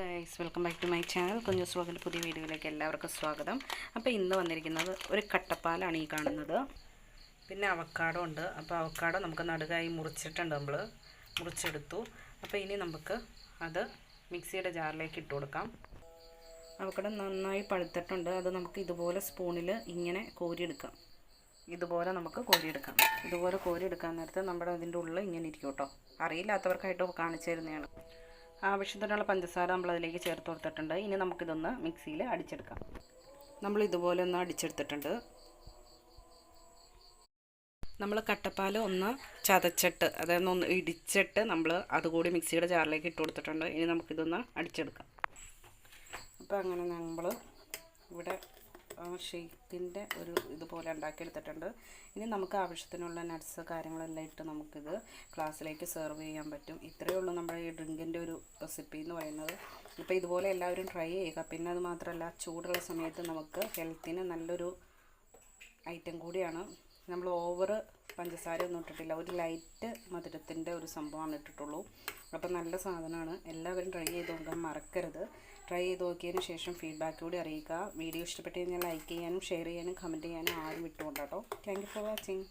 Guys welcome back to my channel. Kunjoos വ്ളോഗിന്റെ പുതിയ വീഡിയോയിലേക്ക് എല്ലാവർക്കും സ്വാഗതം. അപ്പോൾ ഇന്ന് വന്നിരിക്കുന്നത് ഒരു കട്ടപ്പാലാണ് ഈ കാണുന്നത്. പിന്നെ അവക്കാടോ ഉണ്ട്. അപ്പോൾ അവക്കാടോ നമുക്ക് നടുകായി മുറിച്ചിട്ടുണ്ട് നമ്മൾ മുറിച്ചെടുത്തു. അപ്പോൾ ഇനി നമുക്ക് അത് മിക്സിയുടെ ജാറിലേക്ക് ഇട്ട് കൊടുക്കാം. അവക്കാടോ നന്നായി പഴുത്തിട്ടുണ്ട്. അത് നമുക്ക് ഇതുപോലെ സ്പൂണിൽ ഇങ്ങനെ കോരിയെടുക്കാം. ഇതുപോലെ നമുക്ക് കോരിയെടുക്കാം. ഇതുപോലെ കോരിയെടുക്കാൻ നേരത്തെ നമ്മുടെ അതിന്റെ ഉള്ളിൽ ഇങ്ങനെ ഇരിക്കും കേട്ടോ. അറിയില്ലാത്തവർക്കായിട്ട് കാണിച്ചു തരുന്നതാണ്. ആവശ്യത്തിനുള്ള പഞ്ചസാര നമ്മൾ അതിലേക്ക് ചേർത്ത് കൊടുത്തിട്ടുണ്ട്. ഇനി നമുക്കിതൊന്ന് മിക്സിയിൽ അടിച്ചെടുക്കാം. നമ്മൾ ഇതുപോലെ ഒന്ന് അടിച്ചെടുത്തിട്ടുണ്ട്. നമ്മൾ കട്ടപ്പാൽ ഒന്ന് ചതച്ചിട്ട് അതായത് ഒന്ന് ഇടിച്ചിട്ട് നമ്മൾ അതുകൂടി മിക്സിയുടെ ജാറിലേക്ക് ഇട്ട് കൊടുത്തിട്ടുണ്ട്. ഇനി നമുക്കിതൊന്ന് അടിച്ചെടുക്കാം. അപ്പോൾ അങ്ങനെ നമ്മൾ ഇവിടെ ഷേക്കിന്റെ ഒരു ഇതുപോലെ ഉണ്ടാക്കിയെടുത്തിട്ടുണ്ട്. ഇനി നമുക്ക് ആവശ്യത്തിനുള്ള നട്ട്സ് കാര്യങ്ങളെല്ലാം ഇട്ട് നമുക്കിത് ക്ലാസ്സിലേക്ക് സെർവ് ചെയ്യാൻ പറ്റും. ഇത്രയേ ഉള്ളൂ നമ്മുടെ ഈ ഡ്രിങ്കിന്റെ ഒരു റെസിപ്പി എന്ന് പറയുന്നത്. ഇപ്പോൾ ഇതുപോലെ എല്ലാവരും ട്രൈ ചെയ്യുക. പിന്നെ അത് മാത്രമല്ല ചൂടുള്ള സമയത്ത് നമുക്ക് ഹെൽത്തിന് നല്ലൊരു ഐറ്റം കൂടിയാണ്. നമ്മൾ ഓവർ പഞ്ചസാര ഒന്നും ഇട്ടിട്ടില്ല. ഒരു ലൈറ്റ് മധുരത്തിന്റെ ഒരു സംഭവമാണ് ഇട്ടിട്ടുള്ളൂ. അപ്പം നല്ല സാധനമാണ്. എല്ലാവരും ട്രൈ ചെയ്ത് മറക്കരുത്. ട്രൈ ചെയ്ത് നോക്കിയതിന് ശേഷം ഫീഡ്ബാക്ക് കൂടി അറിയിക്കുക. വീഡിയോ ഇഷ്ടപ്പെട്ടു കഴിഞ്ഞാൽ ലൈക്ക് ചെയ്യാനും ഷെയർ ചെയ്യാനും കമന്റ് ചെയ്യാനും ആരും വിട്ടുകൊണ്ടാട്ടോ താങ്ക് യു ഫോർ വാച്ചിങ്